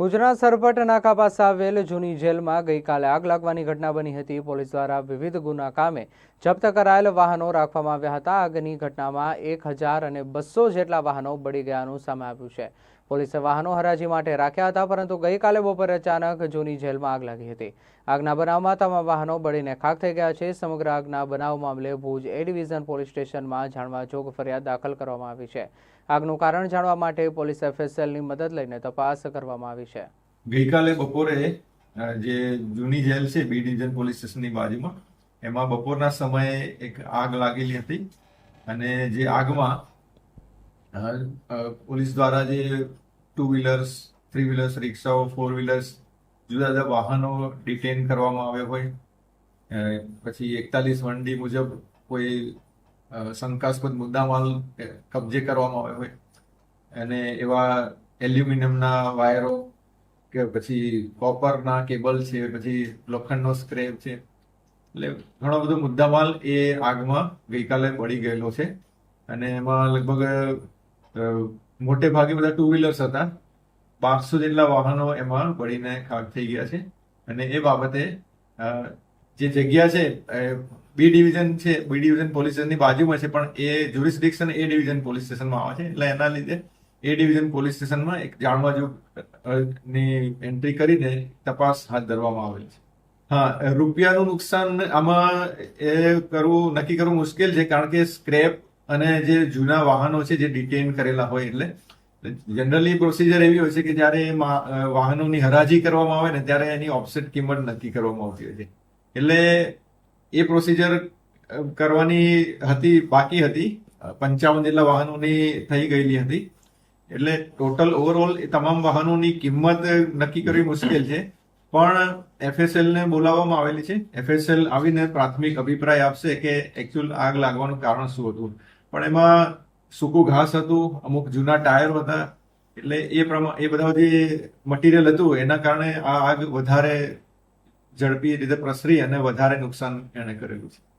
ભુજના સરપટ નાકા પાસે આવેલ જૂની જેલમાં ગઈકાલે આગ લાગવાની ઘટના બની હતી. પોલીસ દ્વારા વિવિધ ગુના કામે જપ્ત કરાયેલ વાહનો રાખવામાં આવ્યા હતા. આગની ઘટનામાં એક હજાર અને બસો જેટલા વાહનો બળી ગયાનું સામે આવ્યું છે. પોલીસે વાહનો હરાજી માટે રાખ્યા હતા, પરંતુ ગઈકાલે બપોરે અચાનક જૂની જેલમાં આગ લાગી હતી. આગના બનાવમાં તમામ વાહનો બળીને ખાક થઈ ગયા છે. સમગ્ર આગના બનાવ મામલે ભુજ એ ડિવિઝન પોલીસ સ્ટેશનમાં જાણવા જોગ ફરિયાદ દાખલ કરવામાં આવી છે. આગનું કારણ જાણવા માટે પોલીસ એફએસએલની મદદ લઈને તપાસ કરવામાં આવી છે. ગઈકાલે બપોરે જે જૂની જેલ છે બી ડિવિઝન પોલીસ સ્ટેશનની બાજુમાં, એમાં બપોરના સમયે એક આગ લાગેલી હતી. અને જે આગમાં પોલીસ દ્વારા જે ટુ વ્હીલર્સ થ્રી વ્હીલર્સ રિક્ષાઓ ફોર વ્હીલર્સ જુદા જુદા વાહનો ડિટેન કરવામાં આવ્યા હોય. પછી એકતાલીસ વનડી મુજબ કોઈ શંકાસ્પદ મુદ્દામાલ કબજે કરવામાં આવ્યો હોય. અને એવા એલ્યુમિનિયમના વાયરો કે પછી કોપરના કેબલ છે, પછી લોખંડનો સ્ક્રેપ છે, એટલે ઘણો બધો મુદ્દામાલ એ આગમાં ગઈકાલે પડી ગયેલો છે. અને એમાં લગભગ મોટે ભાગે બધા ટુ વ્હીલર્સ હતા. પાંચસો જેટલા વાહનો એમાં બળીને ખાક થઈ ગયા છે. અને એ બાબતે જે જગ્યા છે બી ડિવિઝન છે બી ડિવિઝન પોલીસ સ્ટેશનની બાજુમાં છે, પણ એ જ્યુરિસ્ડિક્શન એ ડિવિઝન પોલીસ સ્ટેશનમાં આવે છે. એટલે એના લીધે એ ડિવિઝન પોલીસ સ્ટેશનમાં એક જાણવા ની એન્ટ્રી કરીને તપાસ હાથ ધરવામાં આવેલ છે. હા, રૂપિયાનું નુકસાન આમાં એ કરવું, નક્કી કરવું મુશ્કેલ છે, કારણ કે સ્ક્રેપ અને જે જૂના વાહનો છે, જે ડિટેન કરેલા હોય એટલે જનરલી પ્રોસિજર એવી હોય છે કે જ્યારે વાહનોની હરાજી કરવામાં આવે ને, ત્યારે એની ઓફસેટ કિંમત નક્કી કરવામાં આવતી હોય છે. એટલે એ પ્રોસિજર કરવાની હતી, બાકી હતી. પંચાવન જેટલા વાહનોની થઈ ગયેલી હતી. એટલે ટોટલ ઓવરઓલ એ તમામ વાહનોની કિંમત નક્કી કરવી મુશ્કેલ છે. પણ એફએસએલ ને બોલાવવામાં આવેલી છે. એફએસએલ આવીને પ્રાથમિક અભિપ્રાય આપશે કે એકચ્યુઅલ આગ લાગવાનું કારણ શું હતું. પણ એમાં સૂકું ઘાસ હતું, અમુક જૂના ટાયરો હતા. એટલે એ પ્રમાણે એ બધા જે મટીરિયલ હતું, એના કારણે આ આગ વધારે ઝડપી રીતે પ્રસરી અને વધારે નુકસાન એણે કરેલું છે.